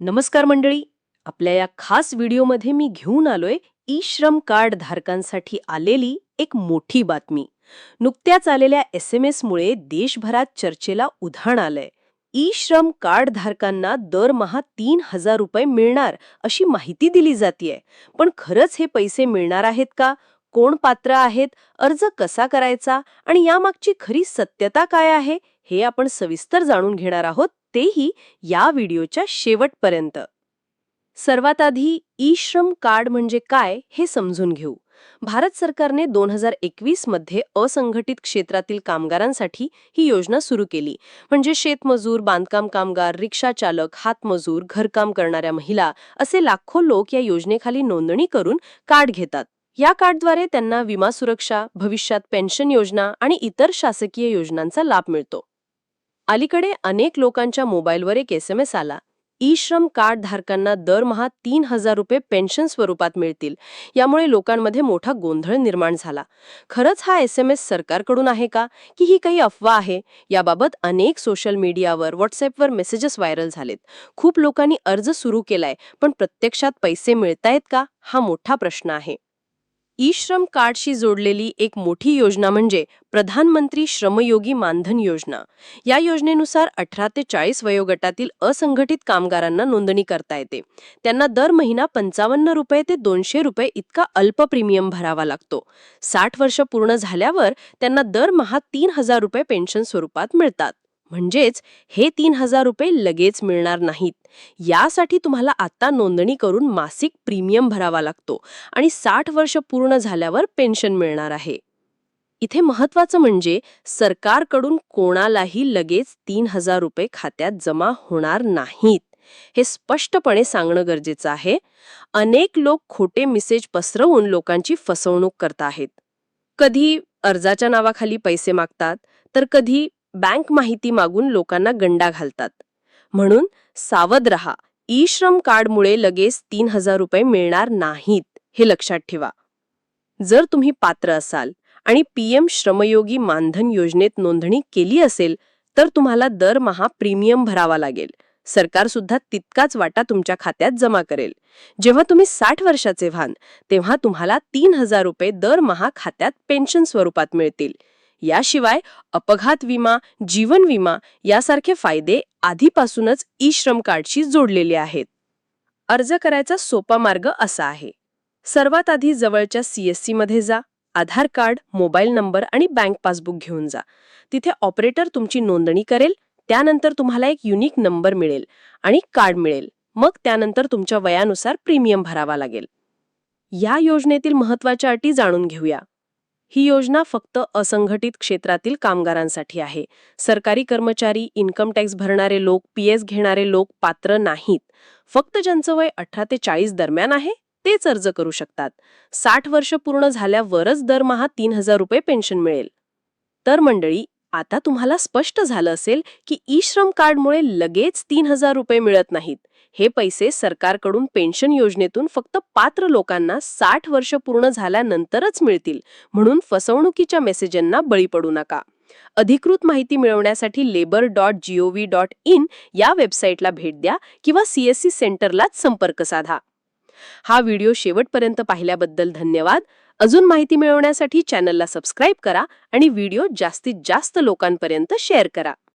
नमस्कार मंडळी. आपल्या या खास व्हिडिओमध्ये मी घेऊन आलोय ई श्रम कार्ड धारकांसाठी आलेली एक मोठी बातमी. नुकत्याच आलेल्या एस एम एसमुळे देशभरात चर्चेला उधाण आलंय. ई श्रम कार्ड धारकांना दरमहा तीन हजार रुपये मिळणार अशी माहिती दिली जातीय. पण खरंच हे पैसे मिळणार आहेत का? कोण पात्र आहेत? अर्ज कसा करायचा? आणि यामागची खरी सत्यता काय आहे? हे आपण सविस्तर जाणून घेणार आहोत. तेही या व्हिडिओच्या शेवटपर्यंत. सर्वात आधी ई श्रम कार्ड म्हणजे काय हे समजून घेऊ. भारत सरकारने दोन हजार एकवीसमध्ये असंघटित क्षेत्रातील कामगारांसाठी ही योजना सुरू केली. म्हणजे शेतमजूर बांधकाम कामगार रिक्षा चालक हातमजूर घरकाम करणाऱ्या महिला असे लाखो लोक या योजनेखाली नोंदणी करून कार्ड घेतात. या कार्डद्वारे त्यांना विमा सुरक्षा भविष्यात पेन्शन योजना आणि इतर शासकीय योजनांचा लाभ मिळतो. अलीकडे अनेक लोकांच्या मोबाईलवर एक एस एम एस आला. ई श्रम कार्ड धारकांना दरमहा तीन हजार रुपये पेन्शन स्वरूपात मिळतील यामुळे लोकांमध्ये मोठा गोंधळ निर्माण झाला. खरंच हा एस एम एस सरकारकडून आहे का? की ही काही अफवा आहे? याबाबत अनेक सोशल मीडियावर व्हॉट्सअपवर मेसेजेस व्हायरल झालेत. खूप लोकांनी अर्ज सुरू केलाय पण प्रत्यक्षात पैसे मिळतायत का? हा मोठा प्रश्न आहे. ई श्रम कार्डशी जोडलेली एक मोठी योजना म्हणजे प्रधानमंत्री श्रमयोगी मानधन योजना. या योजनेनुसार अठरा ते चाळीस वयोगटातील असंघटित कामगारांना नोंदणी करता येते. त्यांना दर महिना पंचावन्न रुपये ते दोनशे रुपये इतका अल्प प्रीमियम भरावा लागतो. साठ वर्ष पूर्ण झाल्यावर त्यांना दरमहा तीन हजार रुपये पेन्शन स्वरूपात मिळतात. म्हणजेच हे तीन हजार रुपये लगेच मिळणार नाहीत. यासाठी तुम्हाला आता नोंदणी करून मासिक प्रीमियम भरावा लागतो आणि साठ वर्ष पूर्ण झाल्यावर पेन्शन मिळणार आहे. इथे महत्वाचं म्हणजे सरकारकडून कोणालाही लगेच तीन हजार रुपये खात्यात जमा होणार नाहीत. हे स्पष्टपणे सांगणं गरजेचं आहे. अनेक लोक खोटे मेसेज पसरवून लोकांची फसवणूक करत आहेत. कधी अर्जाच्या नावाखाली पैसे मागतात तर कधी बँक माहिती मागून लोकांना गंडा घालतात. म्हणून सावध रहा. ई श्रम कार्डमुळे लगेच तीन हजार रुपये मिळणार नाहीत हे लक्षात ठेवा. जर तुम्ही पात्र असाल आणि पीएम श्रमयोगी मानधन योजनेत नोंदणी केली असेल तर तुम्हाला दरमहा प्रीमियम भरावा लागेल. सरकार सुद्धा तितकाच वाटा तुमच्या खात्यात जमा करेल. जेव्हा तुम्ही साठ वर्षाचे व्हाल तेव्हा तुम्हाला तीन हजार रुपये दरमहा खात्यात पेन्शन स्वरूपात मिळतील. याशिवाय अपघात विमा जीवन विमा यासारखे फायदे आधीपासूनच ई श्रम कार्डशी जोडलेले आहेत. अर्ज करायचा सोपा मार्ग असा आहे. सर्वात आधी जवळच्या सीएससी मध्ये जा आधार कार्ड मोबाईल नंबर आणि बँक पासबुक घेऊन जा. तिथे ऑपरेटर तुमची नोंदणी करेल त्यानंतर तुम्हाला एक युनिक नंबर मिळेल आणि कार्ड मिळेल. मग त्यानंतर तुमच्या वयानुसार प्रीमियम भरावा लागेल. या योजनेतील महत्त्वाच्या अटी जाणून घेऊया. ही योजना फक्त असंघटित क्षेत्रातील कामगारांसाठी आहे. सरकारी कर्मचारी इन्कम टॅक्स भरणारे लोक पीएस घेणारे लोक पात्र नाहीत. फक्त ज्यांचं वय अठरा ते चाळीस दरम्यान आहे तेच अर्ज करू शकतात. साठ वर्ष पूर्ण झाल्यावरच दरमहा तीन हजार रुपये पेन्शन मिळेल. तर मंडळी आता तुम्हाला स्पष्ट झालं असेल की ई श्रम कार्डमुळे लगेच तीन हजार रुपये मिळत नाहीत. हे पैसे सरकारकडून पेन्शन योजनेतून फक्त पात्र लोकांना साठ वर्ष पूर्ण झाल्यानंतरच मिळतील म्हणून फसवणुकीच्या मेसेजांना बळी पडू नका. अधिकृत माहिती मिळवण्यासाठी labour dot gov dot in या वेबसाईटला भेट द्या किंवा सीएससी सेंटरलाच संपर्क साधा. हा व्हिडिओ शेवटपर्यंत पाहिल्याबद्दल धन्यवाद. अजून माहिती मिळवण्यासाठी चॅनलला सबस्क्राईब करा आणि व्हिडिओ जास्तीत जास्त लोकांपर्यंत शेअर करा.